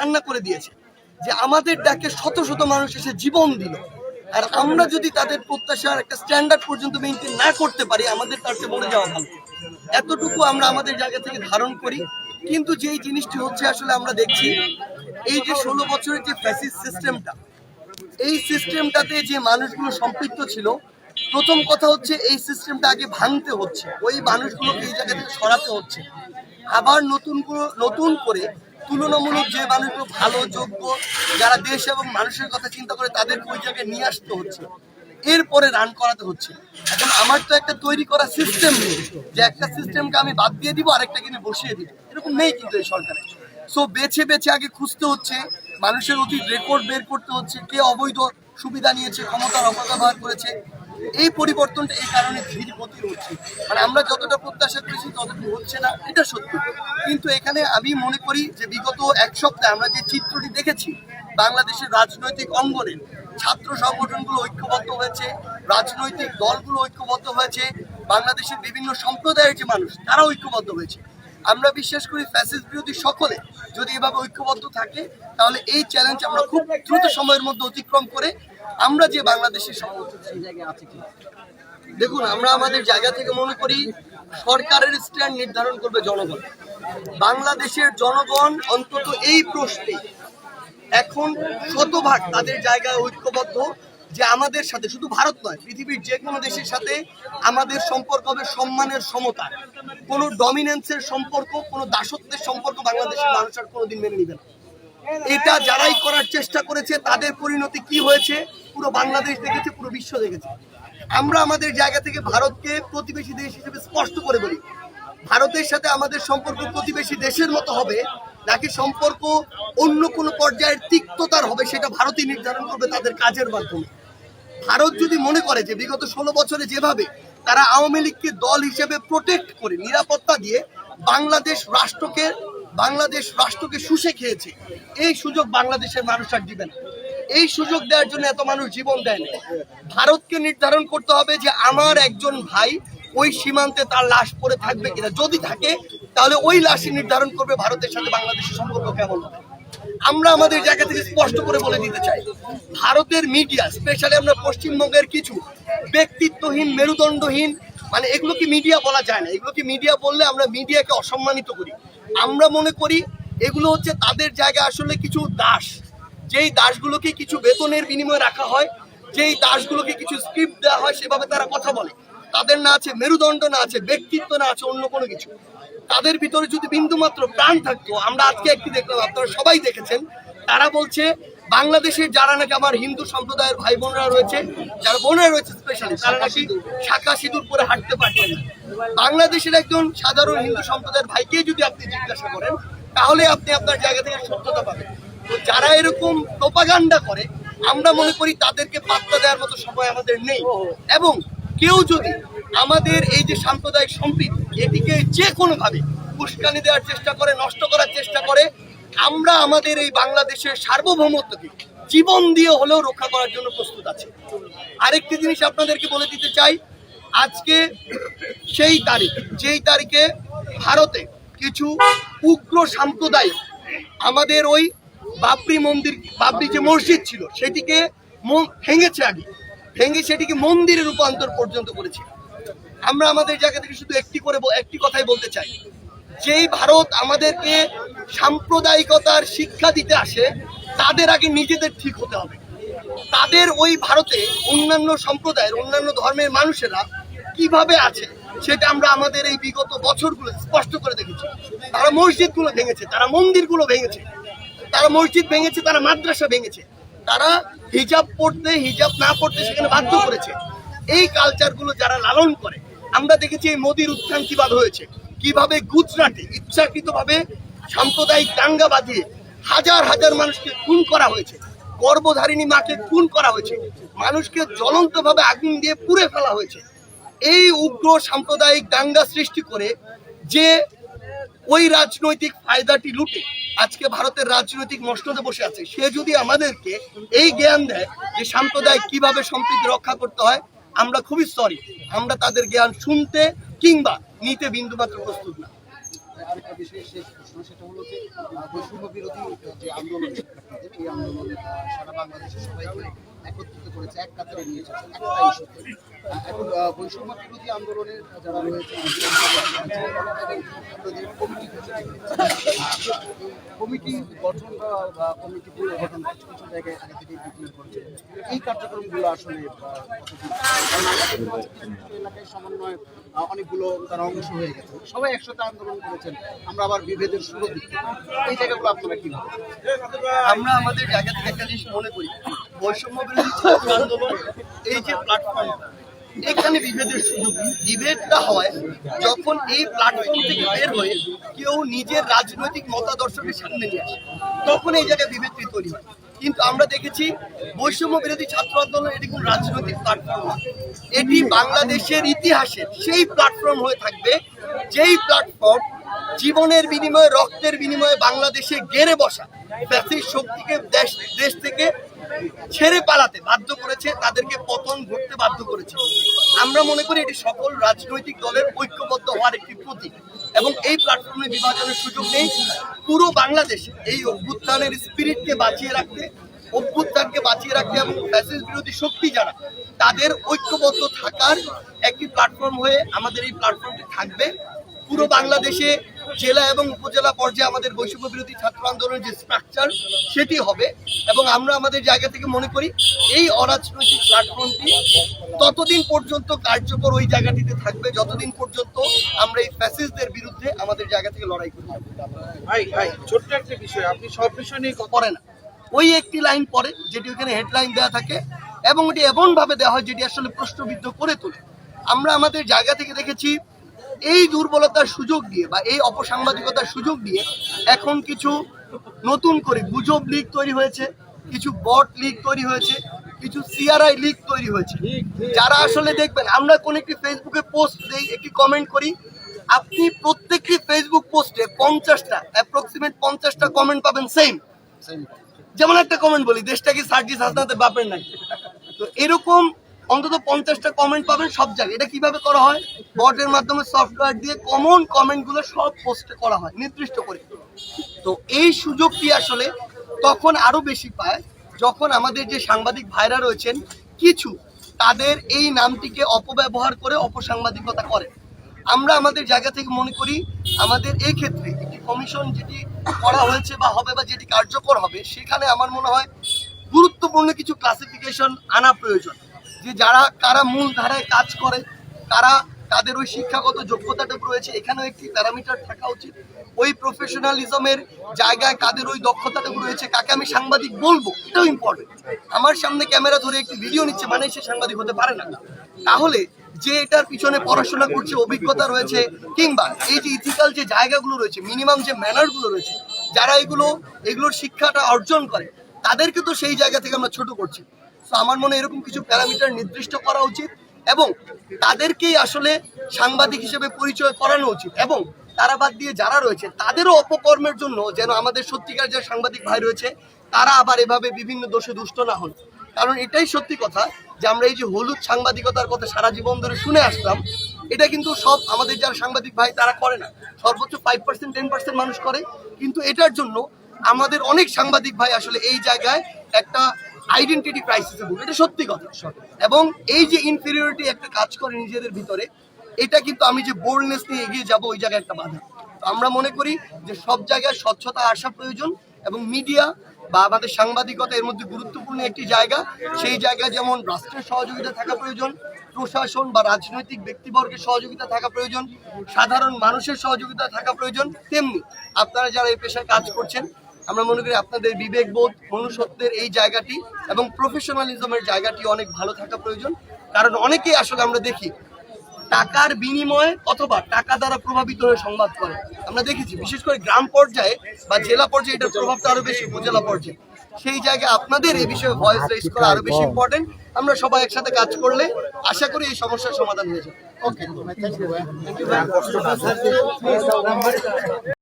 কান্না করে দিয়েছে যে আমাদের ডাকে শত শত মানুষ এসে জীবন দিল। আর আমরা যদি তাদের প্রত্যাশার একটা স্ট্যান্ডার্ড পর্যন্ত মেনটেন না করতে পারি, আমাদের তার চেয়ে মরে যাওয়া ভালো। এতটুকু আমরা আমাদের জায়গা থেকে ধারণ করি। কিন্তু যেই জিনিসটি হচ্ছে আসলে আমরা দেখছি, এই যে ষোলো বছরের যে ফ্যাসিস সিস্টেমটা এই সিস্টেমটাতে যে মানুষগুলো সম্পৃক্ত ছিল, প্রথম কথা হচ্ছে এই সিস্টেমটা আগে ভাঙতে হচ্ছে। ওই মানুষগুলোকে এই জায়গা থেকে সরাতে হচ্ছে। আবার নতুন নতুন করে তুলনামূলক যে মানুষগুলো ভালো, যোগ্য, যারা দেশ এবং মানুষের কথা চিন্তা করে তাদেরকে ওই জায়গায় নিয়ে আসতে হচ্ছে। এরপরে রান করাতে হচ্ছে। এখন আমার তো একটা তৈরি করা সিস্টেম নেই যে একটা সিস্টেমকে আমি বাদ দিয়ে দিব, আরেকটা কিনে বসিয়ে দিব। এরকম নেই কিন্তু এই সরকারে সো বেছে বেছে আগে খুঁজতে হচ্ছে, মানুষের অতীত রেকর্ড বের করতে হচ্ছে, কে অবৈধ সুবিধা নিয়েছে, ক্ষমতার অপব্যবহার করেছে এই পরিবর্তনটা এই কারণে ধীর গতির হচ্ছে। মানে আমরা যতটা প্রত্যাশা করেছি ততটুকু হচ্ছে না, এটা সত্যি। কিন্তু এখানে আমি মনে করি যে বিগত এক সপ্তাহে আমরা যে চিত্রটি দেখেছি, বাংলাদেশের রাজনৈতিক অঙ্গনে ছাত্র সংগঠনগুলো ঐক্যবদ্ধ হয়েছে, রাজনৈতিক দলগুলো ঐক্যবদ্ধ হয়েছে, বাংলাদেশের বিভিন্ন সম্প্রদায়ের যে মানুষ তারা ঐক্যবদ্ধ হয়েছে। আমরা বিশ্বাস করি ফ্যাসিস্ট বিরোধী সকলে যদি এভাবে ঐক্যবদ্ধ থাকে, তাহলে এই চ্যালেঞ্জ আমরা খুব দ্রুত সময়ের মধ্যে অতিক্রম করে আমরা যে বাংলাদেশের সমর্থন সেই জায়গায় আছে কি? দেখুন আমরা আমাদের জায়গা থেকে মনে করি সরকারের স্ট্যান্ড নির্ধারণ করবে জনগণ। বাংলাদেশের জনগণ অন্তত এই প্রশ্নে এখন শতভাগ তাদের জায়গায় ঐক্যবদ্ধ যে আমাদের সাথে শুধু ভারত নয় পৃথিবীর যে কোনো দেশের সাথে আমাদের সম্পর্ক হবে সম্মানের সমতা। কোনো ডমিনেন্সের সম্পর্ক কোনো দাসত্বের সম্পর্ক বাংলাদেশের মানুষ আর কোনোদিন মেনে নিবে না। এটা যারাই করার চেষ্টা করেছে তাদের পরিণতি কি হয়েছে? পুরো বাংলাদেশ দেখেছে, পুরো বিশ্ব দেখেছে। আমরা আমাদের জায়গা থেকে ভারতকে প্রতিবেশী দেশ হিসেবে স্পষ্ট করে বলি। ভারতের সাথে আমাদের সম্পর্ক প্রতিবেশী দেশের মতো হবে, নাকি সম্পর্ক অন্য কোনো পর্যায়ের তিক্ততার হবে সেটা ভারতই নির্ধারণ করবে তাদের কাজের মাধ্যমে। ভারত যদি মনে করে যে বিগত ষোলো বছরে যেভাবে তারা আওয়ামী লীগকে দল হিসেবে প্রোটেক্ট করে, নিরাপত্তা দিয়ে বাংলাদেশ রাষ্ট্রকে বাংলাদেশ রাষ্ট্রকে শুষে খেয়েছে, এই সুযোগ বাংলাদেশের মানুষ আর দিবে না। এই সুযোগ দেওয়ার জন্য এত মানুষ জীবন দেয় ভারতকে নির্ধারণ করতে হবে যে আমার একজন ভাই ওই সীমান্তে তার লাশ পড়ে থাকবে কিনা। যদি থাকে, তাহলে ওই লাশই নির্ধারণ করবে ভারতের সাথে বাংলাদেশের সম্পর্ক কেমন হবে। আমরা আমাদের জায়গা থেকে স্পষ্ট করে বলে দিতে চাই, ভারতের মিডিয়া স্পেশালি আমরা পশ্চিমবঙ্গের কিছু ব্যক্তিত্বহীন, মেরুদণ্ডহীন মানে এগুলো কি মিডিয়া বলা যায় না। এগুলো কি মিডিয়া বললে আমরা মিডিয়াকে অসম্মানিত করি? আমরা মনে করি এগুলো হচ্ছে তাদের জায়গা আসলে কিছু দাস। যেই দাসগুলোকে কিছু বেতনের বিনিময়ে রাখা হয়, যেই দাসগুলোকে কিছু স্ক্রিপ্ট দেওয়া হয়, সেভাবে তারা কথা বলে। তাদের না আছে মেরুদণ্ড, না আছে ব্যক্তিত্ব, না আছে অন্য কোনো কিছু। তাদের ভিতরে যদি বিন্দুমাত্র প্রাণ থাকতো, আমরা আজকে একটি দেখলাম, আপনারা সবাই দেখেছেন, তারা বলছে, বাংলাদেশের যারা নাকি আমার হিন্দু সম্প্রদায়ের ভাই বোনরা রয়েছে, যারা বোনেরা রয়েছে স্পেশালি তারা নাকি শাখা সিঁদুর পরে হাঁটতে পারছেন না। বাংলাদেশের একজন সাধারণ হিন্দু সম্প্রদায়ের ভাইকে যদি আপনি জিজ্ঞাসা করেন, তাহলে আপনি আপনার জায়গা থেকে সত্যতা পাবেন। তো যারা এরকম প্রপাগান্ডা করে, আমরা মনে করি তাদেরকে পাত্তা দেওয়ার মতো সময় আমাদের নেই। এবং কেউ যদি আমাদের এই যে সাম্প্রদায়িক সম্প্রীতি, এটিকে যে কোনোভাবে উস্কানি দেওয়ার চেষ্টা করে, নষ্ট করার চেষ্টা করে, আমরা আমাদের এই বাংলাদেশের সার্বভৌমত্বকে জীবন দিয়ে হলেও রক্ষা করার জন্য প্রস্তুত আছে। আরেকটি জিনিস আপনাদেরকে বলে দিতে চাই, আজকে সেই তারিখ, যেই তারিখে ভারতে কিছু উগ্র সাম্প্রদায়িক আমাদের ওই বাবরি মন্দির, বাবরি যে মসজিদ ছিল, সেটিকে ভেঙেছে আগে। ভেঙে সেটিকে মন্দিরে রূপান্তর পর্যন্ত করেছে। আমরা আমাদের জায়গা থেকে শুধু একটি করে একটি কথাই বলতে চাই। যেই ভারত আমাদেরকে সাম্প্রদায়িকতার শিক্ষা দিতে আসে, তাদের আগে নিজেদের ঠিক হতে হবে। তাদের ওই ভারতে অন্যান্য সম্প্রদায়ের, অন্যান্য ধর্মের মানুষেরা কীভাবে আছে, সেটা আমরা আমাদের এই বিগত বছরগুলো স্পষ্ট করে দেখেছি। তারা মসজিদগুলো ভেঙেছে, তারা মন্দিরগুলো ভেঙেছে। তারা মসজিদ ভেঙেছে, তারা মাদ্রাসা ভেঙেছে। তারা হিজাব পড়তে, হিজাব না পড়তে সেখানে বাধ্য করেছে। এই কালচারগুলো যারা লালন করে, আমরা দেখেছি এই মোদির উত্থান কীভাবে হয়েছে। কীভাবে গুজরাটে ইচ্ছাকৃতভাবে সাম্প্রদায়িক দাঙ্গা বাঁধিয়ে হাজার হাজার মানুষকে খুন করা হয়েছে, গর্ভধারিণী মাকে খুন করা হয়েছে, মানুষকে জ্বলন্তভাবে আগুন দিয়ে পুড়ে ফেলা হয়েছে। এই উগ্র সাম্প্রদায়িক দাঙ্গা সৃষ্টি করে যে ওই রাজনৈতিক ফায়দাটি লুটে আজকে ভারতের রাজনৈতিক মসনদে বসে আছে। সে যদি আমাদেরকে এই জ্ঞান দেয় যে সাম্প্রদায়িক কীভাবে সম্প্রীতি রক্ষা করতে হয়, আমরা খুবই সরি আমরা তাদের জ্ঞান শুনতে কিংবা নিতে বিন্দুমাত্র প্রস্তুত না। আরেকটা বিষয়, শেষ প্রশ্ন সেটা হলো যে বৈষম্য বিরোধী যে আন্দোলন এই আন্দোলন সারা বাংলাদেশে সবাইকে একত্রিত করেছে, এক কাতারে নিয়ে এসেছে। একটা এখন বৈষম্য বিরোধী আন্দোলনের যারা রয়েছে আপনাদের কমিটি কমিটি গঠন বা কমিটি গঠন কিছু কিছু জায়গায় আগে থেকে ডিক্লেয়ার করেছে। এই কার্যক্রমগুলো আসলে এলাকায় সমন্বয় অনেকগুলো তারা অংশ হয়ে গেছে। সবাই একসাথে আন্দোলন করেছেন, আমরা আবার বিভেদের শুরু দিচ্ছি। এই জায়গাগুলো আপনারা কি আমরা আমাদের জায়গা থেকে একটা জিনিস মনে করি, বৈষম্য বিরোধী আন্দোলন, এই যে প্ল্যাটফর্ম এখানে বিভেদের সুযোগ বিভেদটা হয় যখন এই প্ল্যাটফর্ম থেকে বের হয়ে কেউ নিজের রাজনৈতিক মতাদর্শকে সামনে নিয়ে আসে, তখন এই জায়গায় বিভেদটি তৈরি হয়। কিন্তু আমরা দেখেছি বৈষম্য বিরোধী ছাত্র আন্দোলন এটি কোনো রাজনৈতিক প্ল্যাটফর্ম এটি বাংলাদেশের ইতিহাসের সেই প্ল্যাটফর্ম হয়ে থাকবে, যেই প্ল্যাটফর্ম জীবনের বিনিময়ে, রক্তের বিনিময়ে বাংলাদেশে গেড়ে বসা শক্তিকে দেশ দেশ থেকে ছেড়ে পালাতে বাধ্য করেছে, তাদেরকে পতন ঘটতে বাধ্য করেছে। আমরা মনে করি এটি সকল রাজনৈতিক দলের ঐক্যবদ্ধ হওয়ার একটি প্রতীক। এবং এই প্ল্যাটফর্মে বিভাজনের সুযোগ নেই। পুরো বাংলাদেশে এই অভ্যুত্থানের স্পিরিটকে বাঁচিয়ে রাখতে, অভ্যুত্থানকে বাঁচিয়ে রাখতে এবং ফ্যাসিস্ট বিরোধী শক্তি যারা, তাদের ঐক্যবদ্ধ থাকার একটি প্ল্যাটফর্ম হয়ে আমাদের এই প্ল্যাটফর্মটি থাকবে। পুরো বাংলাদেশে জেলা এবং উপজেলা পর্যায়ে আমাদের বৈষম্য বিরোধী ছাত্র আন্দোলনের যে স্ট্রাকচার সেটি হবে এবং আমরা আমাদের জায়গা থেকে মনে করি এই অরাজনৈতিক প্ল্যাটফর্মটি ততদিন পর্যন্ত কার্যকর ওই জায়গাটিতে থাকবে যতদিন পর্যন্ত আমরা এই ফ্যাসিস্টদের বিরুদ্ধে আমাদের জায়গা থেকে লড়াই করি। ভাই ভাই ছোট্ট একটা বিষয় আপনি সব বিষয় নিয়ে পড়ে না। ওই একটি লাইন পড়ে যেটি ওখানে হেডলাইন দেওয়া থাকে এবং এটি এমনভাবে দেওয়া হয় যেটি আসলে প্রশ্নবিদ্ধ করে তোলে। আমরা আমাদের জায়গা থেকে দেখেছি এই দুর্বলতার সুযোগ দিয়ে বা এই অপসাংবাদিকতার সুযোগ দিয়ে এখন কিছু নতুন করে গুজব লিগ তৈরি হয়েছে কিছু বট লিগ তৈরি হয়েছে কিছু সিআরআই লিগ তৈরি হয়েছে। যারা আসলে দেখবেন আমরা কোন একটি ফেসবুকে পোস্ট দেই একটি কমেন্ট করি আপনি প্রত্যেকটি ফেসবুক পোস্টে পঞ্চাশটা অ্যাপ্রক্সিমেট পঞ্চাশটা কমেন্ট পাবেন সেম যেমন একটা কমেন্ট বলি দেশটা কি সার্জিস হাসনাতের বাপের নাই তো এরকম অন্তত পঞ্চাশটা কমেন্ট পাবেন সব জায়গায়। এটা কীভাবে করা হয়? বটের মাধ্যমে সফটওয়্যার দিয়ে কমন কমেন্টগুলো সব পোস্টে করা হয়, নির্দিষ্ট করে। তো এই সুযোগটি আসলে তখন আরও বেশি পায় যখন আমাদের যে সাংবাদিক ভাইরা রয়েছেন, কিছু তাদের এই নামটিকে অপব্যবহার করে অপসাংবাদিকতা করে। আমরা আমাদের জায়গা থেকে মনে করি, আমাদের এই ক্ষেত্রে একটি কমিশন যেটি করা হয়েছে বা হবে বা যেটি কার্যকর হবে, সেখানে আমার মনে হয় গুরুত্বপূর্ণ কিছু ক্লাসিফিকেশন আনা প্রয়োজন। যে যারা, কারা মূল ধারায় কাজ করে, কারা তাদের ওই শিক্ষাগত যোগ্যতাটুকু রয়েছে, এখানেও একটি প্যারামিটার থাকা উচিত। ওই প্রফেশনালিজমের জায়গায় কাদের ওই দক্ষতাটুকু রয়েছে, কাকে আমি সাংবাদিক বলব, এটাও ইম্পর্টেন্ট আমার সামনে ক্যামেরা ধরে একটি ভিডিও নিচ্ছে মানে সে সাংবাদিক হতে পারে না। তাহলে যে এটার পিছনে পড়াশোনা করছে, অভিজ্ঞতা রয়েছে, কিংবা এই যে ইথিক্যাল যে জায়গাগুলো রয়েছে মিনিমাম যে ম্যানারগুলো রয়েছে, যারা এগুলো, এগুলোর শিক্ষাটা অর্জন করে, তাদেরকে তো সেই জায়গা থেকে আমরা ছোট করছি। তো আমার মনে এরকম কিছু প্যারামিটার নির্দিষ্ট করা উচিত এবং তাদেরকেই আসলে সাংবাদিক হিসেবে পরিচয় করানো উচিত এবং তারা বাদ দিয়ে যারা রয়েছে, তাদেরও অপকর্মের জন্য যেন আমাদের সত্যিকার যে সাংবাদিক ভাই রয়েছে, তারা আবার এভাবে বিভিন্ন দোষে দুষ্ট না হন। কারণ এটাই সত্যি কথা যে আমরা এই যে হলুদ সাংবাদিকতার কথা সারা জীবন ধরে শুনে আসলাম, এটা কিন্তু সব আমাদের যারা সাংবাদিক ভাই তারা করে না। সর্বোচ্চ ফাইভ পার্সেন্ট টেন পার্সেন্ট মানুষ করে। কিন্তু এটার জন্য আমাদের অনেক সাংবাদিক ভাই আসলে এই জায়গায় একটা আইডেন্টিটি ক্রাইসিসে ভুগে এটা সত্যি কথা। এবং এই যে ইনফিরিয়রিটি একটা কাজ করে নিজেদের ভিতরে, এটা কিন্তু আমি যে বোল্ডনেস নিয়ে এগিয়ে যাব, ওই জায়গায় একটা বাধা। তো আমরা মনে করি যে সব জায়গায় স্বচ্ছতা আসা প্রয়োজন এবং মিডিয়া বা আমাদের সাংবাদিকতা এর মধ্যে গুরুত্বপূর্ণ একটি জায়গা। সেই জায়গায় যেমন রাষ্ট্রের সহযোগিতা থাকা প্রয়োজন, প্রশাসন বা রাজনৈতিক ব্যক্তিবর্গের সহযোগিতা থাকা প্রয়োজন, সাধারণ মানুষের সহযোগিতা থাকা প্রয়োজন, তেমনি আপনারা যারা এই পেশায় কাজ করছেন আমরা মনে করি আপনাদের বিবেকবোধ মনুষ্যত্বের এই জায়গাটি এবং প্রফেশনালিজমের জায়গাটি অনেক ভালো থাকা প্রয়োজন। কারণ অনেকেই আসলে আমরা দেখি, টাকার বিনিময়ে অথবা টাকা দ্বারা প্রভাবিত হয়ে সংবাদ করে। আমরা দেখেছি, বিশেষ করে গ্রাম পর্যায়ে বা জেলা পর্যায়ে এটার প্রভাবটা আরও বেশি উপজেলা পর্যায়ে। সেই জায়গায় আপনাদের এই বিষয়ে ভয়েস রেজ করা আরও বেশি ইম্পর্টেন্ট আমরা সবাই একসাথে কাজ করলে আশা করি এই সমস্যার সমাধান হয়ে যাবে। ওকে